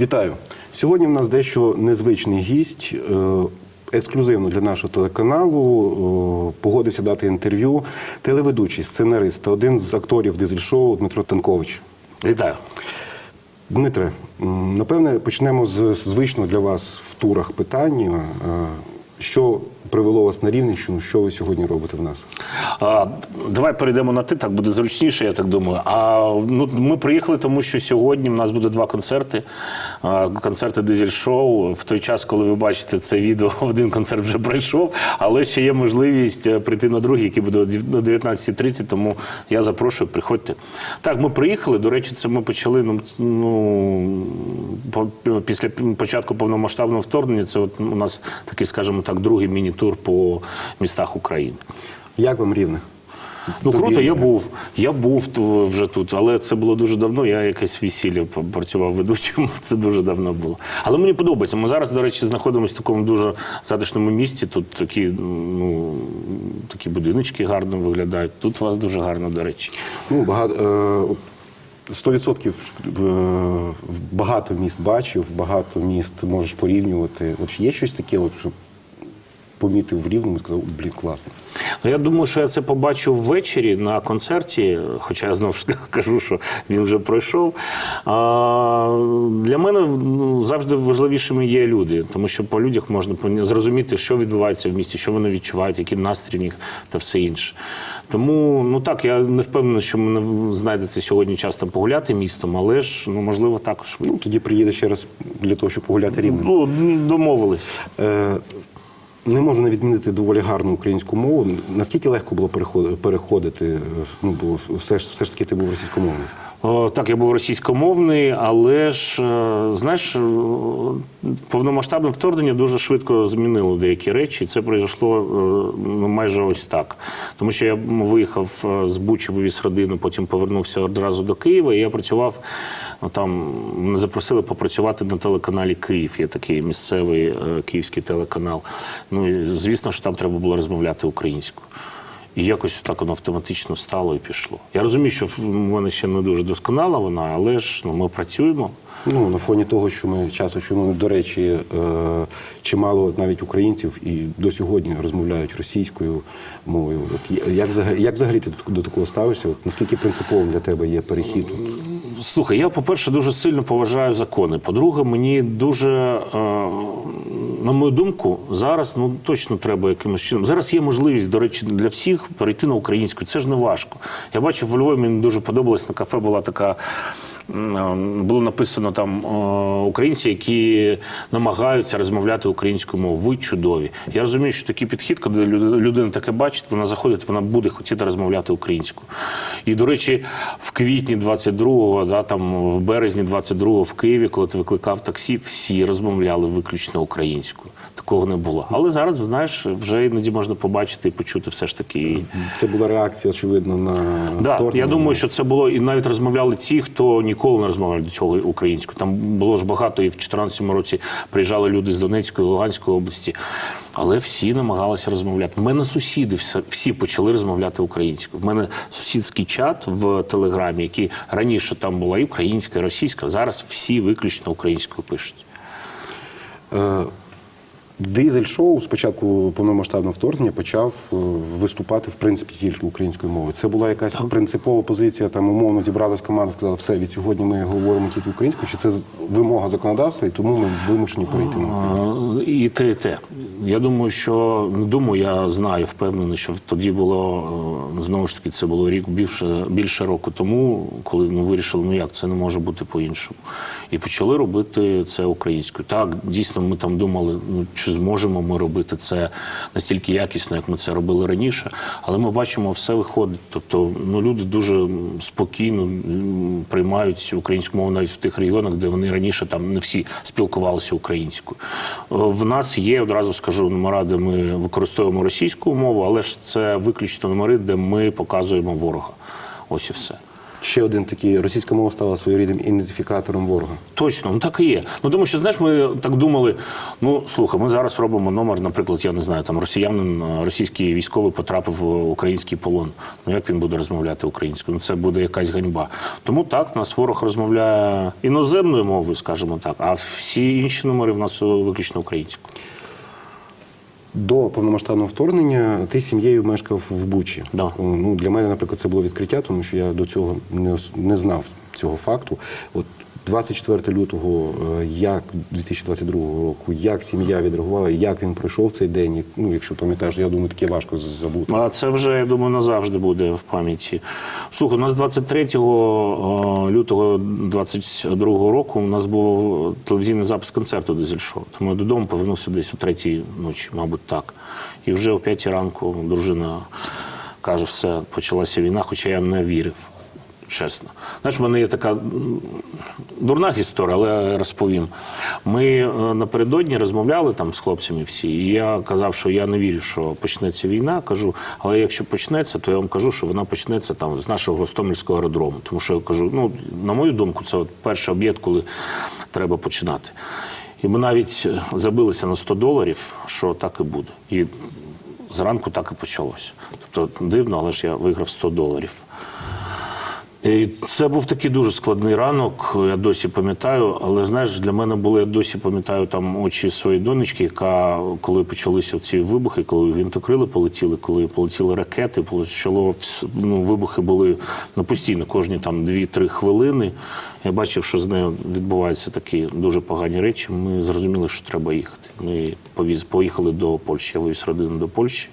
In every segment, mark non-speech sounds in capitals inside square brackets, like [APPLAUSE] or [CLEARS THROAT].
Вітаю! Сьогодні в нас дещо незвичний гість. е, Ексклюзивно для нашого телеканалу е, погодився дати інтерв'ю телеведучий, сценарист та один з акторів дизель-шоу Дмитро Танкович. Вітаю. Дмитре, напевне, почнемо з звичного для вас в турах питання. Е, Що привело вас на Рівненщину? Що ви сьогодні робите в нас? А, давай перейдемо на ти, так буде зручніше, я так думаю. А ну, ми приїхали, тому що сьогодні в нас буде два концерти. А, концерти дизель-шоу. В той час, коли ви бачите це відео, [LAUGHS] один концерт вже пройшов, але ще є можливість е, прийти на другий, який буде о 19.30, тому я запрошую, приходьте. Так, ми приїхали. До речі, це ми почали ну, ну, після початку повномасштабного вторгнення. Це от у нас такий, скажімо так, другий міні-тур по містах України. Як вам рівне? Ну Тобі- круто, я був. Я був вже тут, але це було дуже давно. Я якесь весілля працював ведучим. [LAUGHS] Це дуже давно було. Але мені подобається. Ми зараз, до речі, знаходимося в такому дуже затишному місці. Тут такі, ну такі будиночки гарно виглядають. Тут у вас дуже гарно, до речі. Ну, багато, е, от 100% е, багато міст бачив, багато міст можеш порівнювати. От є щось таке, от, що помітив в рівному і сказав, блін, класно. Ну, я думаю, що я це побачив ввечері на концерті, хоча я знову ж [LAUGHS] кажу, що він вже пройшов. А, для мене ну, завжди важливішими є люди, тому що по людях можна зрозуміти, що відбувається в місті, що вони відчувають, який настрій в них та все інше. Тому, ну так, я не впевнений, що мене знайдеться сьогодні час там погуляти містом, але ж ну, можливо також. Ну, тоді приїде ще раз для того, щоб погуляти рівнем. Ну, домовились. Е, не можу не відмінити доволі гарну українську мову. Наскільки легко було переходити, Ну, бо все ж все ж таки ти був російськомовний. Так, я був російськомовний, але ж е, знаєш, е, повномасштабне вторгнення дуже швидко змінило деякі речі. І це пройшло е, ну, майже ось так. Тому що я виїхав з Бучі, вивіз родину, потім повернувся одразу до Києва. І я працював ну, там. Мене запросили попрацювати на телеканалі Київ. Є такий місцевий е, київський телеканал. Ну і звісно, що там треба було розмовляти українською. І якось так воно автоматично стало і пішло. Я розумію, що в мене ще не дуже досконала вона, але ж ну, ми працюємо. Ну, на фоні того, що ми часто чуємо, до речі, е, чимало навіть українців і до сьогодні розмовляють російською мовою. От як взагалі, як взагалі ти до такого ставишся? От наскільки принциповим для тебе є перехід? Слухай, я, по-перше, дуже сильно поважаю закони. По-друге, мені дуже, е, на мою думку, зараз ну точно треба якимось чином. Зараз є можливість, до речі, для всіх перейти на українську. Це ж не важко. Я бачив в Львові, мені дуже подобалось на кафе. Була така. Було написано там е, українці, які намагаються розмовляти українською мовою. Ви чудові. Я розумію, що такий підхід, коли людина таке бачить, вона заходить, вона буде хотіти розмовляти українською. І, до речі, в квітні 22-го, да, там в березні 22-го в Києві, коли ти викликав таксі, всі розмовляли виключно українською. Такого не було. Але зараз, знаєш, вже іноді можна побачити і почути все ж таки. Це була реакція, очевидно, на Да, вторгнення. я думаю, що це було і навіть розмовляли ті, хто ніколи не розмовляли до цього українською. Там було ж багато, і в 2014 році приїжджали люди з Донецької, Луганської області, але всі намагалися розмовляти. В мене сусіди всі, почали розмовляти українською. В мене сусідський чат в Телеграмі, який раніше там була і українська, і російська. Зараз всі виключно українською пишуть. Е, Дизель-шоу з початку повномасштабного вторгнення почав е, виступати в принципі тільки українською мовою. Це була якась принципова позиція. Там умовно зібралась команда, сказала, все від сьогодні ми говоримо тільки українською. Чи це вимога законодавства, і тому ми вимушені перейти на українську? І те, і те. Я думаю, що не думаю, я знаю, впевнений, що тоді було е, знову ж таки, це було рік більше більше року тому, коли ну, вирішили, ну як це не може бути по-іншому. І почали робити це українською. Так, дійсно, ми там думали, ну чи зможемо ми робити це настільки якісно, як ми це робили раніше. Але ми бачимо, все виходить. Тобто, ну люди дуже спокійно приймають українську мову навіть в тих регіонах, де вони раніше там не всі спілкувалися українською. Е, В нас є одразу скажу номера, де ми використовуємо російську мову, але ж це виключно номери, де ми показуємо ворога. Ось і все. Ще один такий російська мова стала своєрідним ідентифікатором ворога. Точно, ну так і є. Ну тому що знаєш, ми так думали. Ну слухай, ми зараз робимо номер, наприклад, я не знаю, там росіянин, російський військовий потрапив в український полон. Ну як він буде розмовляти українською? Ну це буде якась ганьба. Тому так, в нас ворог розмовляє іноземною мовою, скажімо так, а всі інші номери в нас е, виключно українською. До повномасштабного вторгнення ти сім'єю мешкав в Бучі. Да. Ну, для мене, наприклад, це було відкриття, тому що я до цього не, не знав цього факту. От 24 лютого, е, як 2022 року, як сім'я відреагувала, як він пройшов цей день. Ну, якщо пам'ятаєш, я думаю, таке важко забути. А це вже, я думаю, назавжди буде в пам'яті. Слухай, у нас 23 лютого 22 року у нас був телевізійний запис концерту Дизель-шоу. Тому я додому повернувся десь о третій ночі, мабуть, так. І вже о п'ятій ранку дружина каже, все, почалася війна, хоча я не вірив. Чесно. Знаєш, в мене є така дурна історія, але розповім. Ми е, напередодні розмовляли там з хлопцями всі, і я казав, що я не вірю, що почнеться війна. Кажу, але якщо почнеться, то я вам кажу, що вона почнеться там з нашого Гостомельського аеродрому. Тому що я кажу, ну на мою думку, це от перший об'єкт, коли треба починати. І ми навіть е, забилися на 100 доларів, що так і буде. І зранку так і почалося. Тобто дивно, але ж я виграв 100 доларів. І це був такий дуже складний ранок, я досі пам'ятаю. Але знаєш, для мене було, я досі пам'ятаю там очі своєї донечки, яка коли почалися ці вибухи, коли вінтокрили полетіли, коли полетіли ракети, почало ну, вибухи були ну, постійно, кожні там 2-3 хвилини. Я бачив, що з нею відбуваються такі дуже погані речі. Ми зрозуміли, що треба їхати. Ми повіз, поїхали до Польщі. Я вивіз родину до Польщі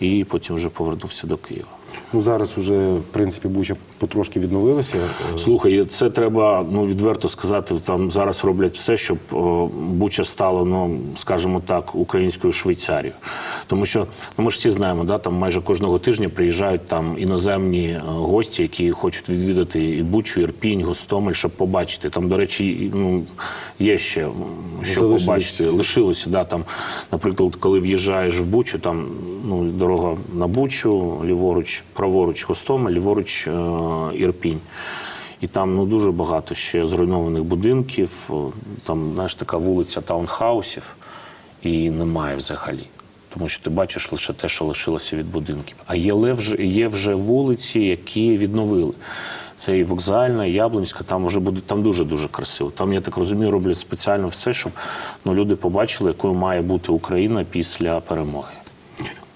і потім вже повернувся до Києва. Ну зараз уже в принципі Буча потрошки відновилася. Е, Слухай, це треба ну відверто сказати. Там зараз роблять все, щоб о, Буча стала, ну скажімо так, українською Швейцарією. Тому що ну, ми ж всі знаємо, да, там майже кожного тижня приїжджають там іноземні е, гості, які хочуть відвідати і Бучу, Ірпінь, Гостомель, щоб побачити. Там, до речі, ну є ще що Залишились. побачити. Лишилося, да, там, наприклад, коли в'їжджаєш в Бучу, там ну, дорога на Бучу, ліворуч, праворуч Гостомель, ліворуч е, Ірпінь. І там ну, дуже багато ще зруйнованих будинків. Там, знаєш, така вулиця таунхаусів, і немає взагалі. Тому що ти бачиш лише те, що лишилося від будинків. А є, вже, є вже вулиці, які відновили. Це і вокзальна, і Яблунська, там вже буде там дуже дуже красиво. Там, я так розумію, роблять спеціально все, щоб ну, люди побачили, якою має бути Україна після перемоги.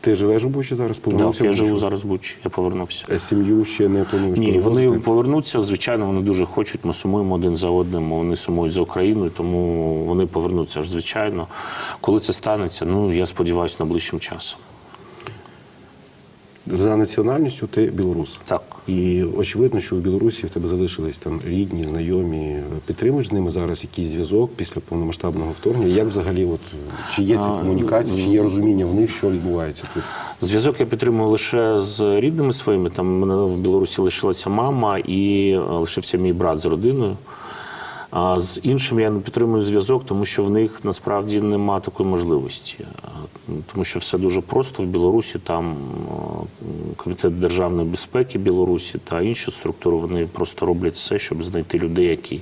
Ти живеш в Бучі зараз? Так, Повернувся я живу зараз в Бучі, я повернувся. А Сім'ю ще не плануєш Ні, вони повернуться. Звичайно, вони дуже хочуть. Ми сумуємо один за одним. Вони сумують за Україною, тому вони повернуться звичайно. Коли це станеться, ну я сподіваюся, найближчим часом. За національністю ти білорус. Так. І очевидно, що в Білорусі в тебе залишились там рідні, знайомі. Підтримуєш з ними зараз якийсь зв'язок після повномасштабного вторгнення? Як взагалі, от чи є ці комунікації, чи є розуміння в них, що відбувається тут? Зв'язок я підтримую лише з рідними своїми. Там в Білорусі лишилася мама і е, лишився мій брат з родиною. А з іншим я не підтримую зв'язок, тому що в них насправді нема такої можливості. Тому що все дуже просто в Білорусі. Там комітет державної безпеки Білорусі та інші структури вони просто роблять все, щоб знайти людей, які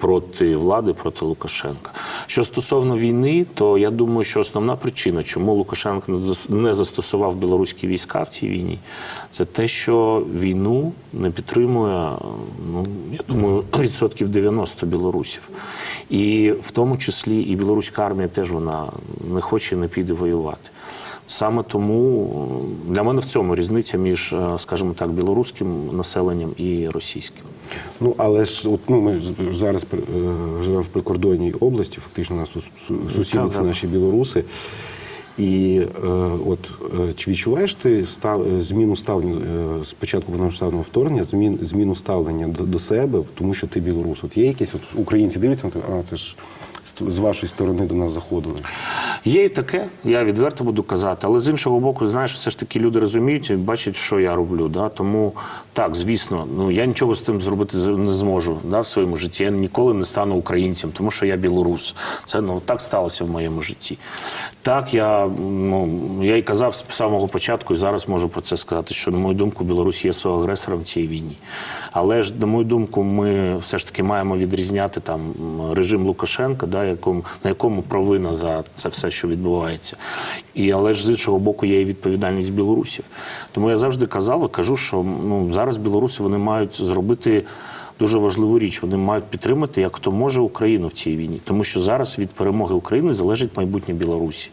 проти влади, проти Лукашенка. Що стосовно війни, то я думаю, що основна причина, чому Лукашенко не застосував білоруські війська в цій війні, це те, що війну не підтримує, ну я думаю, [CLEARS THROAT] відсотків 90 білорусів. І в тому числі і білоруська армія теж вона не хоче і не піде воювати. Саме тому е, для мене в цьому різниця між, е, скажімо так, білоруським населенням і російським. Ну але ж от ну ми зараз е, живемо в прикордонній області, фактично нас тут сусіди це наші білоруси. І е, от е, чи відчуваєш ти став, е, зміну ставлення е, з початку повномасштабного вторгнення, змін, зміну ставлення до, до себе, тому що ти білорус? От є якісь от українці дивляться на тебе, а це ж з- вашої сторони до нас заходили. Є і таке, я відверто буду казати, але з іншого боку, знаєш, все ж таки люди розуміють і бачать, що я роблю. Да? Тому так, звісно, ну я нічого з тим зробити не зможу да, в своєму житті. Я ніколи не стану українцем, тому що я білорус. Це ну так сталося в моєму житті. Так, я ну я і казав з самого початку, і зараз можу про це сказати, що на мою думку, Білорусь є соагресором в цій війні. Але ж, на мою думку, ми все ж таки маємо відрізняти там режим Лукашенка, да, якому, на якому провина за це все, що відбувається. І але ж з іншого боку є і відповідальність білорусів. Тому я завжди казав кажу, що ну зараз білоруси вони мають зробити. Дуже важливу річ, вони мають підтримати, як хто може Україну в цій війні, тому що зараз від перемоги України залежить майбутнє Білорусі.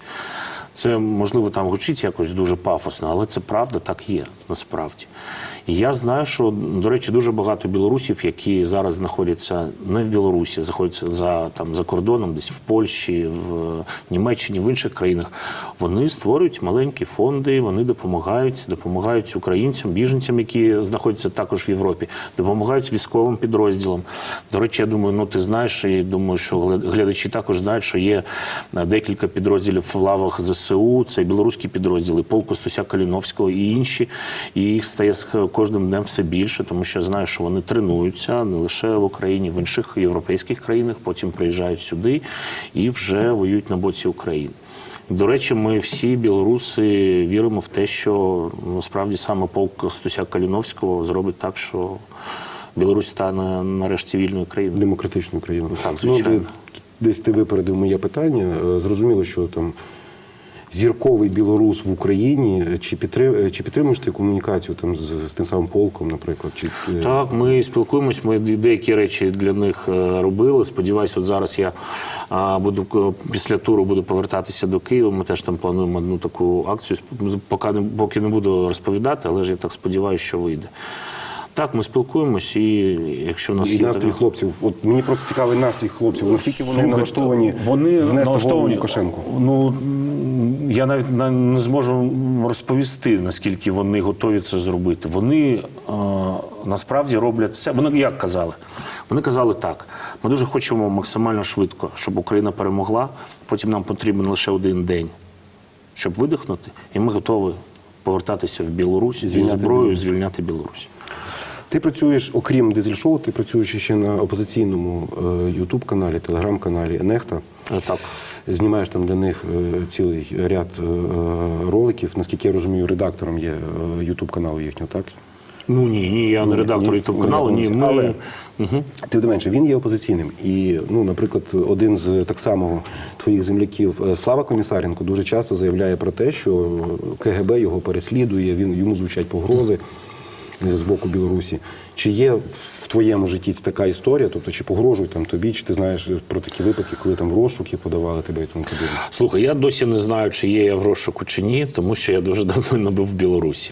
Це можливо там звучить якось дуже пафосно, але це правда, так є насправді. І я знаю, що до речі, дуже багато білорусів, які зараз знаходяться не в Білорусі, знаходяться за там за кордоном, десь в Польщі, в Німеччині, в інших країнах. Вони створюють маленькі фонди, вони допомагають, допомагають українцям, біженцям, які знаходяться також в Європі, допомагають військовим підрозділам. До речі, я думаю, ну ти знаєш, і думаю, що глядачі також знають, що є е, декілька підрозділів в лавах ЗСУ, це білоруські підрозділи, полку Стуся Каліновського і інші. І їх стає з кожним днем все більше, тому що я знаю, що вони тренуються не лише в Україні, в інших європейських країнах, потім приїжджають сюди і вже воюють на боці України. До речі, ми всі білоруси віримо в те, що насправді саме полк Стуся Каліновського зробить так, що Білорусь стане нарешті вільною країною. демократичну країну. Так, звичайно. Ну, десь ти випередив моє питання. Е, Зрозуміло, що там зірковий білорус в Україні. Чи підтрим, чи підтримуєш ти комунікацію там з, з тим самим полком, наприклад? Чи е, Так, ми спілкуємось. Ми деякі речі для них е, робили. Сподіваюсь, от зараз я буду після туру буду повертатися до Києва. Ми теж там плануємо одну таку акцію. Поки не поки не буду розповідати, але ж я так сподіваюся, що вийде. Так, ми спілкуємось, і якщо нас і є настрій хлопців? От мені просто цікавий настрій хлопців. Наскільки вони налаштовані вони налаштовані Лукашенку? Ну я навіть не зможу розповісти, наскільки вони готові це зробити. Вони е, насправді роблять це. Вони як казали? Вони казали так: ми дуже хочемо максимально швидко, щоб Україна перемогла. Потім нам потрібен лише один день, щоб видихнути, і ми готові повертатися в Білорусь зі зброєю, звільняти Білорусь. Ти працюєш, окрім дизель-шоу, ти працюєш ще на опозиційному Ютуб каналі, телеграм-каналі Нехта. Е, Так. Знімаєш там для них е, цілий ряд е, роликів. Наскільки я розумію, редактором є Ютуб каналу їхнього, так? Ну ні, ні, я не редактор ні, ютуб каналу. Ні, ми... але- Мгм. Тим не менше, він є опозиційним. І, ну, наприклад, один з так само твоїх земляків е, Слава Комісаренко дуже часто заявляє про те, що КГБ його переслідує, він йому звучать погрози е, з боку Білорусі. Чи є в твоєму житті така історія? Тобто, чи погрожують там тобі, чи ти знаєш про такі випадки, коли там в розшуки подавали тебе і тому подібне? Слухай, я досі не знаю, чи є я в розшуку чи ні, тому що я дуже [LAUGHS] давно не був в Білорусі.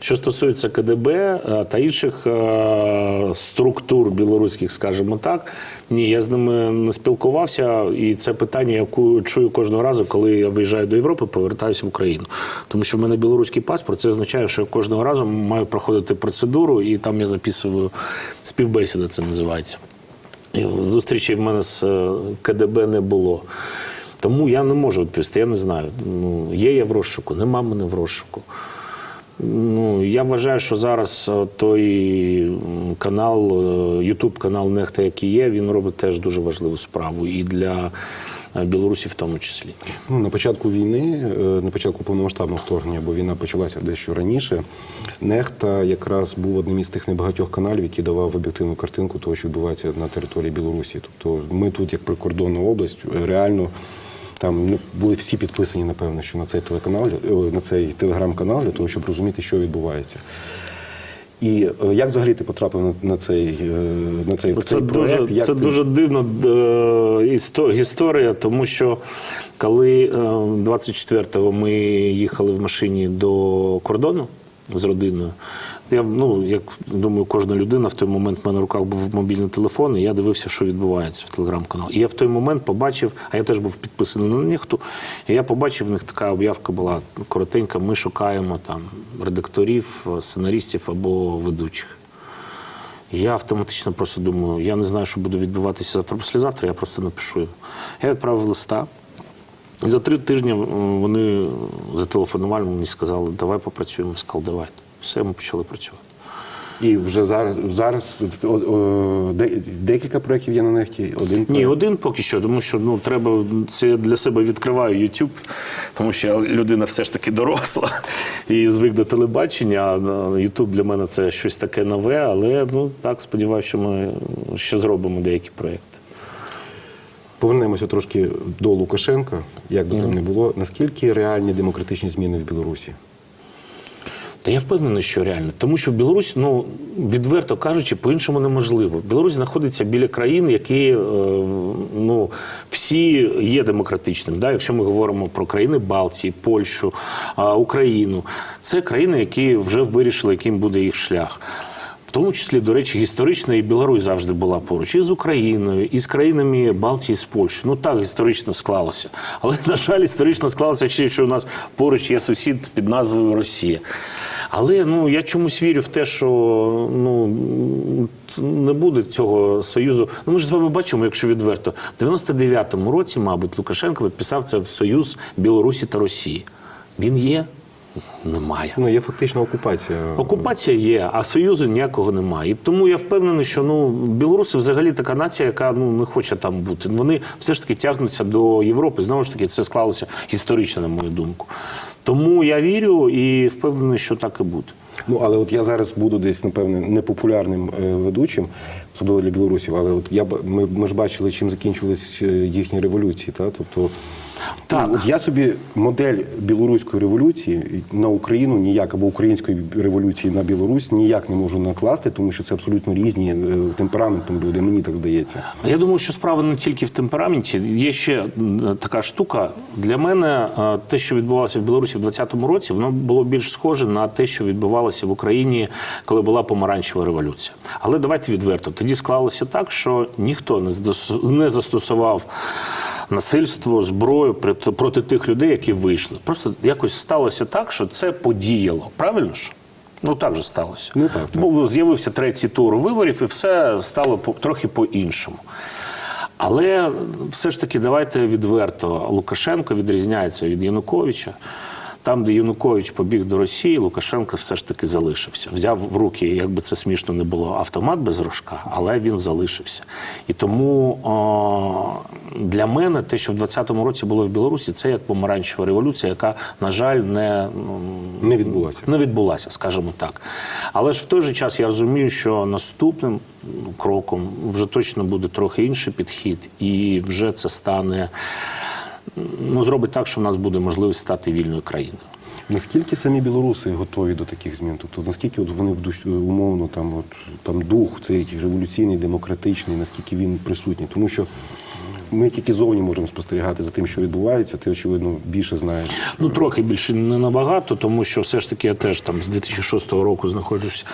Що стосується КДБ е, та інших е, структур білоруських, скажімо так, ні, я з ними не спілкувався, і це питання я ку- чую кожного разу, коли я виїжджаю до Європи, повертаюся в Україну. Тому що в мене білоруський паспорт, це означає, що я кожного разу маю проходити процедуру, і там я записую співбесіда, це називається. І Зустрічі в мене з е, КДБ не було. Тому я не можу відповісти, я не знаю. Ну, є я в розшуку, нема мене в розшуку. Ну, я вважаю, що зараз е, той канал, Ютуб канал Нехта, який є, він робить теж дуже важливу справу і для е, Білорусі в тому числі. Ну, на початку війни, е, на початку повномасштабного вторгнення, бо війна почалася дещо раніше. Нехта якраз був одним із тих небагатьох каналів, який давав об'єктивну картинку того, що відбувається на території Білорусі. Тобто ми тут, як прикордонна область, реально там ну, були всі підписані, напевно, що на цей телеканал, е, на цей телеграм-канал, для того, щоб розуміти, що відбувається. І е, як взагалі ти потрапив на, цей е, на цей, Це цей дуже, проект? Як це ти- дуже дивна е, історія, тому що коли е, 24-го ми їхали в машині до кордону з родиною, я ну як думаю, кожна людина в той момент в мене в руках був мобільний телефон, і я дивився, що відбувається в телеграм-каналі. І я в той момент побачив, а я теж був підписаний на нехту, і я побачив, в них така об'явка була коротенька. Ми шукаємо там редакторів, сценаристів або ведучих. Я автоматично просто думаю, я не знаю, що буде відбуватися завтра післязавтра, я просто напишу. Я відправив листа. За три тижні вони зателефонували мені сказали, давай попрацюємо. Сказав, давайте. Все, ми почали працювати. І вже зараз зараз о, о, де- декілька проєктів є на нехті. Один Ні, проект. один поки що, тому що ну треба це я для себе відкриваю YouTube, тому що я людина все ж таки доросла і звик до телебачення. А YouTube для мене це щось таке нове, але ну так сподіваюся, що ми ще зробимо деякі проекти. Повернемося трошки до Лукашенка, як би там не було. Наскільки реальні демократичні зміни в Білорусі? Та я впевнений, що реально. Тому що Білорусь, ну відверто кажучи, по-іншому неможливо. Білорусь знаходиться біля країн, які е, ну, всі є демократичними. Да? Якщо ми говоримо про країни Балтії, Польщу, Україну, це країни, які вже вирішили, яким буде їх шлях. В тому числі, до речі, історично і Білорусь завжди була поруч і з Україною, і з країнами Балтії, з Польщею. Ну так історично склалося. Але, на жаль, історично склалося ще, що у нас поруч є сусід під назвою Росія. Але ну я чомусь вірю в те, що ну не буде цього союзу. Ну ми ж з вами бачимо, якщо відверто, в 99-му році, мабуть, Лукашенко підписав це в союз Білорусі та Росії. Він є? Немає. Ну, є фактична окупація. Окупація є, а союзу ніякого немає. І тому я впевнений, що ну білоруси взагалі така нація, яка ну не хоче там бути. Вони все ж таки тягнуться до Європи. Знову ж таки, це склалося історично, на мою думку. Тому я вірю і впевнений, що так і буде. Ну, але от я зараз буду десь, напевне, непопулярним е, ведучим, особливо для білорусів, але от я ми, ми ж бачили, чим закінчились е, їхні революції. Та? Тобто, Так. от я собі модель білоруської революції на Україну ніяк, або української революції на Білорусь ніяк не можу накласти, тому що це абсолютно різні е, темпераментом люди, мені так здається. Я думаю, що справа не тільки в темпераменті. Є ще така штука. Для мене е, те, що відбувалося в Білорусі в 2020 році, воно було більш схоже на те, що відбувалося в Україні, коли була помаранчева революція. Але давайте відверто. Тоді склалося так, що ніхто не застосував. Насильство, зброю проти, проти тих людей, які вийшли. Просто якось сталося так, що це подіяло. Правильно ж? Ну так же сталося. Ну, так, так. Бо з'явився третій тур виборів, і все стало по- трохи по-іншому. Але все ж таки, давайте відверто. Лукашенко відрізняється від Януковича. Там, де Янукович побіг до Росії, Лукашенко все ж таки залишився. Взяв в руки, як би це смішно не було, автомат без рожка, але він залишився. І тому о, для мене те, що в 2020 році було в Білорусі, це як помаранчева революція, яка, на жаль, не, Не відбулася. не відбулася, скажімо так. Але ж в той же час я розумію, що наступним кроком вже точно буде трохи інший підхід, і вже це стане ну, зробить так, що в нас буде можливість стати вільною країною. Наскільки самі білоруси готові до таких змін? Тобто наскільки от вони умовно там, от, там дух цей революційний, демократичний, наскільки він присутній? Тому що ми тільки зовні можемо спостерігати за тим, що відбувається. Ти очевидно більше знаєш. Ну, трохи більше не набагато, тому що все ж таки я теж там з 2006 року знаходжусь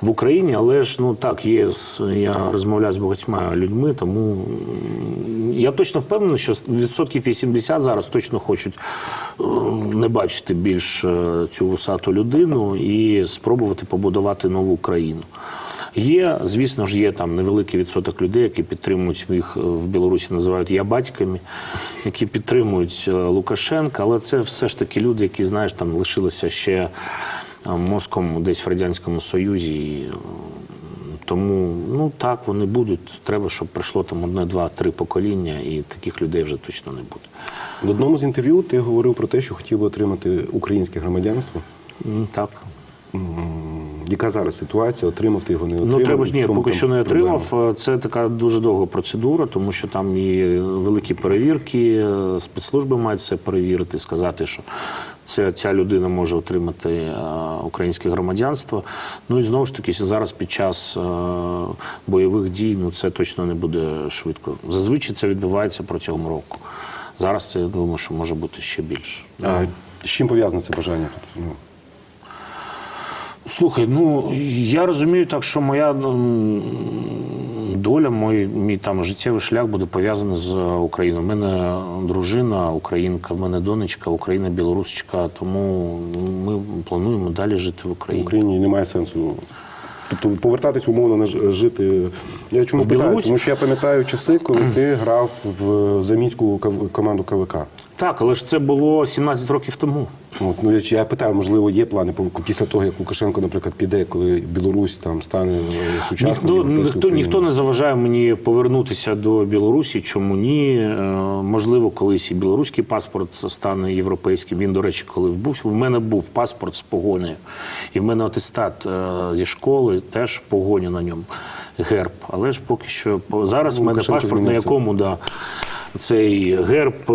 в Україні, але ж ну так, є я розмовляю з багатьма людьми, тому я точно впевнений, що відсотків 80 зараз точно хочуть е, не бачити більш е, цю вусату людину і спробувати побудувати нову країну. Є, звісно ж, є там невеликий відсоток людей, які підтримують їх е, в Білорусі, називають я батьками, які підтримують Лукашенка, але це все ж таки люди, які, знаєш, там лишилися ще мозком десь в Радянському Союзі. І, тому ну так вони будуть. Треба, щоб пройшло там одне, два, три покоління, і таких людей вже точно не буде. В одному з інтерв'ю ти говорив про те, що хотів би отримати українське громадянство. Так. Яка зараз ситуація? Отримав ти його не отримав? Ну треба ж ні, поки що не проблема? отримав. Це така дуже довга процедура, тому що там і великі перевірки, е, спецслужби мають це перевірити, сказати, що ця, ця людина може отримати е, українське громадянство. Ну і знову ж таки, зараз під час е, бойових дій ну це точно не буде швидко. Зазвичай це відбувається протягом року. Зараз це я думаю, що може бути ще більше. А з чим пов'язане це бажання? тут? Ну, Слухай, ну я розумію так, що моя доля, мій, мій там життєвий шлях буде пов'язаний з Україною. У мене дружина українка, в мене донечка, Україна, білорусочка, тому ми плануємо далі жити в в Україні. Україні немає сенсу. Тобто повертатись умовно ж- жити. Я чому питаю? Тому що я пам'ятаю часи, коли ти грав в заміську кав- команду КВК. Так, але ж це було 17 років тому. От, ну, я- я питаю, можливо, є плани після того, як Лукашенко, наприклад, піде, коли Білорусь там стане е, сучасною Ніхто, ніхто, ніхто не заважає мені повернутися до Білорусі. Чому ні? Е, Можливо, колись і білоруський паспорт стане європейським. Він, до речі, коли був, в мене був паспорт з погонею. І в мене атестат е, зі школи теж погоня на ньому. Герб. Але ж поки що зараз в мене паспорт, на якому да, цей герб е,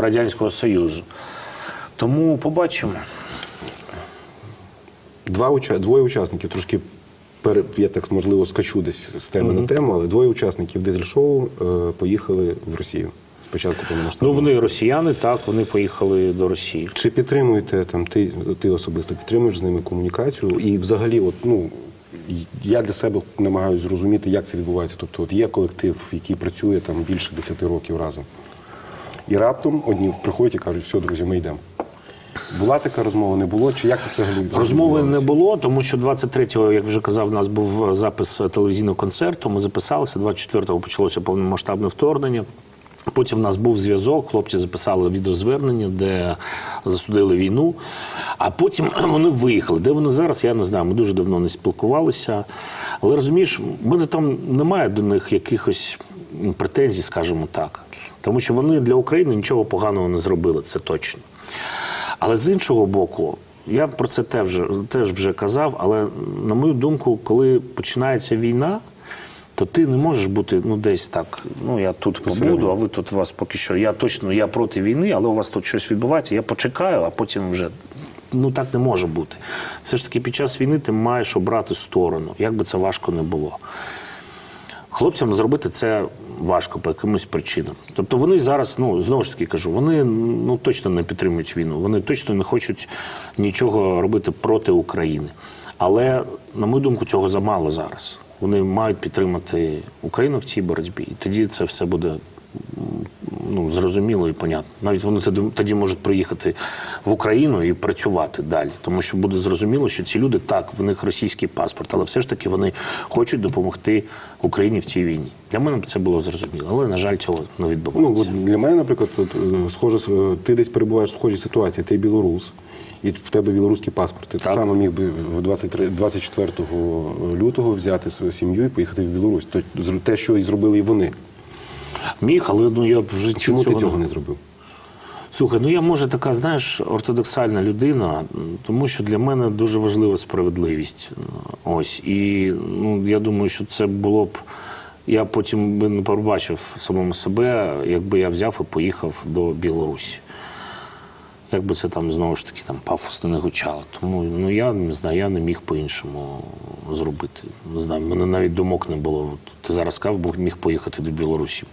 Радянського Союзу. Тому побачимо. Два уча... двоє учасників трошки я так можливо скачу десь з теми на тему, але двоє учасників дизель-шоу е, поїхали в Росію. Спочатку Ну, вони росіяни, так, вони поїхали до Росії. Чи підтримуєте там ти, ти особисто підтримуєш з ними комунікацію? І взагалі, от ну я для себе намагаюся зрозуміти, як це відбувається. Тобто, от є колектив, який працює там більше 10 років разом. І раптом одні приходять і кажуть, все, друзі, ми йдемо. Була така розмова, не було? Чи як це взагалі? Розмови не було, тому що 23-го, як вже казав, у нас був запис телевізійного концерту. Ми записалися. 24-го почалося повномасштабне вторгнення. Потім в нас був зв'язок, хлопці записали відеозвернення, де засудили війну. А потім [CLEARS THROAT] вони виїхали. Де вони зараз, я не знаю. Ми дуже давно не спілкувалися. Але розумієш, в мене там немає до них якихось претензій, скажімо так. Тому що вони для України нічого поганого не зробили, це точно. Але з іншого боку, я про це теж, теж вже казав. Але на мою думку, коли починається війна, то ти не можеш бути ну десь так. Ну я тут побуду, а ви тут у вас поки що. Я точно я проти війни, але у вас тут щось відбувається. Я почекаю, а потім вже. Ну так не може бути. Все ж таки, під час війни ти маєш обрати сторону, як би це важко не було. Хлопцям зробити це важко по якимось причинам. Тобто вони зараз, ну знову ж таки кажу, вони ну точно не підтримують війну. Вони точно не хочуть нічого робити проти України. Але, на мою думку, цього замало зараз. Вони мають підтримати Україну в цій боротьбі. І тоді це все буде ну, зрозуміло і понятно. Навіть вони тоді, тоді можуть приїхати в Україну і працювати далі, тому що буде зрозуміло, що ці люди так, в них російський паспорт, але все ж таки вони хочуть допомогти Україні в цій війні. Для мене це було зрозуміло, але на жаль, цього не Ну, відбувається. от для мене, наприклад, е, схоже, е, ти десь перебуваєш в схожій ситуації, ти білорус, і в тебе білоруський паспорт. Ти так, само міг би в 23, 24 лютого взяти свою сім'ю і поїхати в Білорусь. То, те, що і зробили і вони. Міг, але ну я б в житті Чому ти цього цього не не зробив? Слухай, ну я може така, знаєш, ортодоксальна людина, тому що для мене дуже важлива справедливість. Ось і ну я думаю, що це було б. Я потім би не побачив самому себе, якби я взяв і поїхав до Білорусі. Якби це там знову ж таки там пафосно не гучало. Тому ну я не знаю, я не міг по-іншому зробити. Не знаю, мене навіть думок не було. Ти зараз сказав, бо міг поїхати до Білорусі.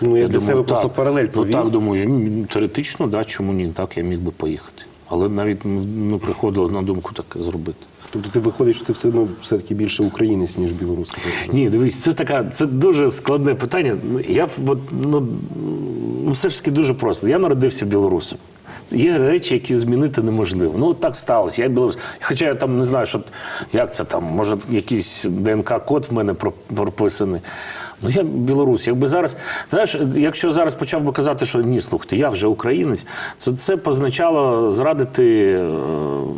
Ну, я для себе просто паралель Ну так, думаю, теоретично, да, чому ні, так я міг би поїхати. Але навіть ну, приходило на думку так зробити. Тобто ти виходить, що ти все одно все-таки більше українець, ніж білорус. так я. Ні, дивись, це така, це дуже складне питання. Ну, Я от, ну, ну, все ж таки дуже просто. Я народився білорусом. Є речі, які змінити неможливо. Ну, так сталося. Я білорус. Хоча я там не знаю, що як це там, може, якийсь ДНК-код в мене прописаний. Ну, я білорус. Якби зараз, знаєш, якщо зараз почав би казати, що ні, слухайте, я вже українець, це, це позначало зрадити, е,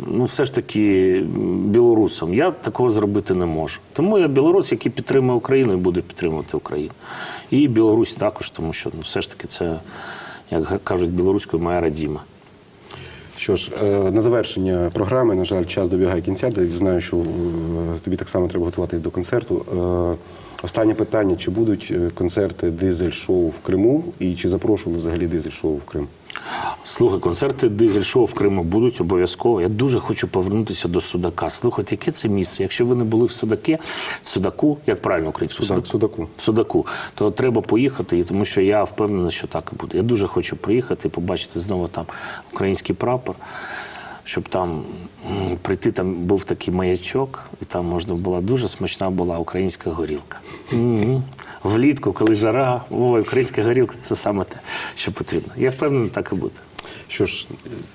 ну, все ж таки, білорусам. Я такого зробити не можу. Тому я білорус, який підтримує Україну і буде підтримувати Україну. І Білорусь також, тому що ну, все ж таки це, як кажуть білоруською, моя радіма. Що ж, е, на завершення програми, на жаль, час добігає кінця, знаю, що е, тобі так само треба готуватись до концерту. Останнє питання: чи будуть е, концерти дизель-шоу в Криму і чи запрошували взагалі дизель-шоу в Крим? Слухай, концерти дизель-шоу в Криму будуть обов'язково. Я дуже хочу повернутися до Судака. Слухайте, яке це місце? Якщо ви не були в Судаке, Судаку, як правильно українською? Судак, Судаку. в Судаку, то треба поїхати, тому що я впевнений, що так і буде. Я дуже хочу приїхати і побачити знову там український прапор, щоб там прийти, там був такий маячок, і там можна була дуже смачна була українська горілка. Влітку, коли жара, ой, українська горілка це саме те, що потрібно. Я впевнений, так і буде. Що ж,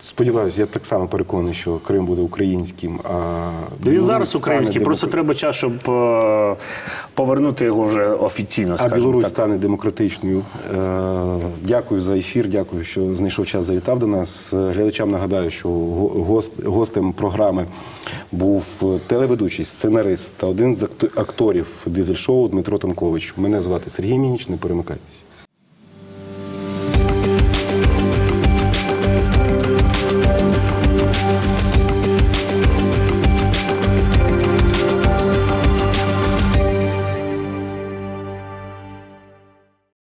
сподіваюся, я так само переконаний, що Крим буде українським. А Він зараз український, просто треба час, щоб е, повернути його вже офіційно. А Білорусь так. стане демократичною. Е, Дякую за ефір. Дякую, що знайшов час завітав до нас. Е, Глядачам нагадаю, що гост, гостем програми був телеведучий, сценарист та один з акт- акторів дизель-шоу Дмитро Танкович. Мене звати Сергій Мініч. Не перемикайтеся.